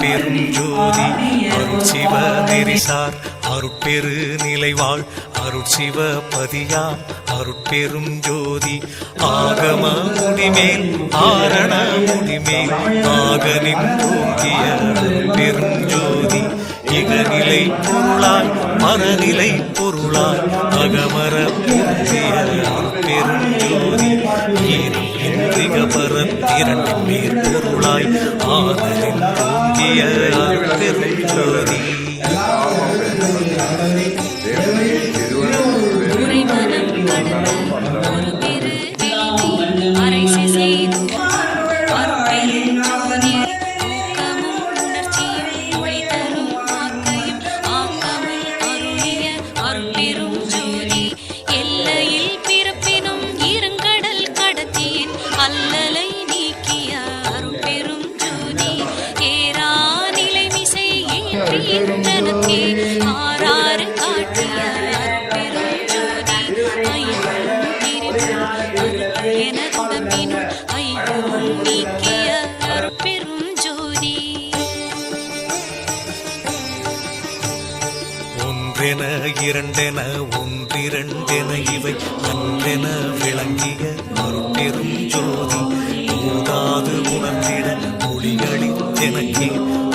பெரும் ஜோதி அருள் சிவ நெறிசார் அருட்பெரு நிலைவாழ் அருட்சிவ பதியா அருட்பெரும் ஜோதி. ஆகம முடிமேல் ஆரண முடிமேல் ஆகனின் தோங்கிய அருட்பெரும் ஜோதி. இகநிலை பொருளாய் மரநிலை பொருளாய் அகமர பொருந்திய அருட்பெரும் ஜோதி. இரண்டு மேற்பொருளாய் ஆதலின் தோங்கிய அருட்பெரும் ஜோதி. ごめんなさい。நீக்கிய அருட்பெரும் ஜோதி. ஒன்றென இரண்டென ஒன்றிரண்டென இவை அன்றென விளங்கிய மறுபெரும் ஜோதி. போதாது உணர்ந்திட ஒளிகளித்தெனக்கே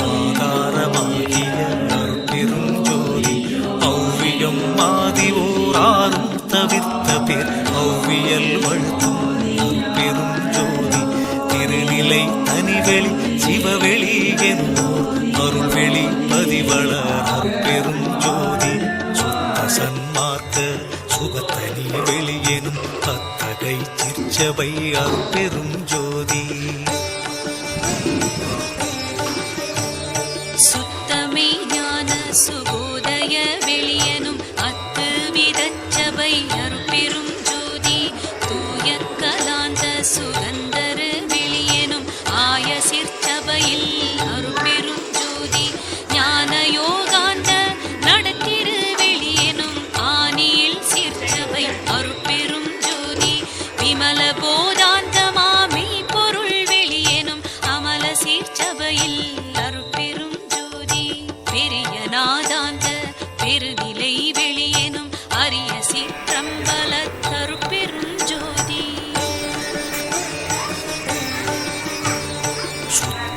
ஆதாரமாகிய மறுபெரும் ஜோதி. ஔவியம் மாதி ஓராறும் தவிர்த்த பேர் ஔவியல் வழுத்தும் தனிவெளி சிவவெளி என்னோர் அருள்வெளி பதிவள பெரும் ஜோதி சுத்த சன்மார்க்க சுகத்தனி வெளியெனும் அத்தகை சிற்சபை அருட்பெரும் ஜோதி சுத்தமே ஞான சுபோதய வெளியனும் அத்து விதச்சபை அருட்பெரும் ஜோதி தூய கலாந்த சுகந்தர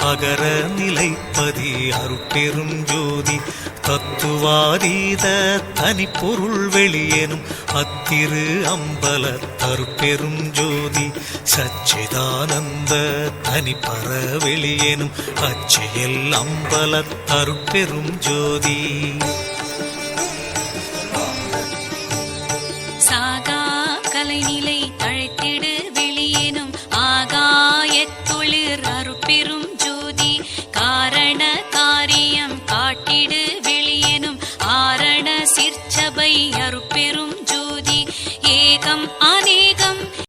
அகர நிலைப்பதி அருட்பெரும் ஜோதி. தத்துவாதீத தனிப்பொருள் வெளியேனும் அத்திரு அம்பல தருப்பெரும் ஜோதி. சச்சிதானந்த தனிப்பற வெளியேனும் அச்சியல் அம்பல தருப்பெரும் ஜோதி.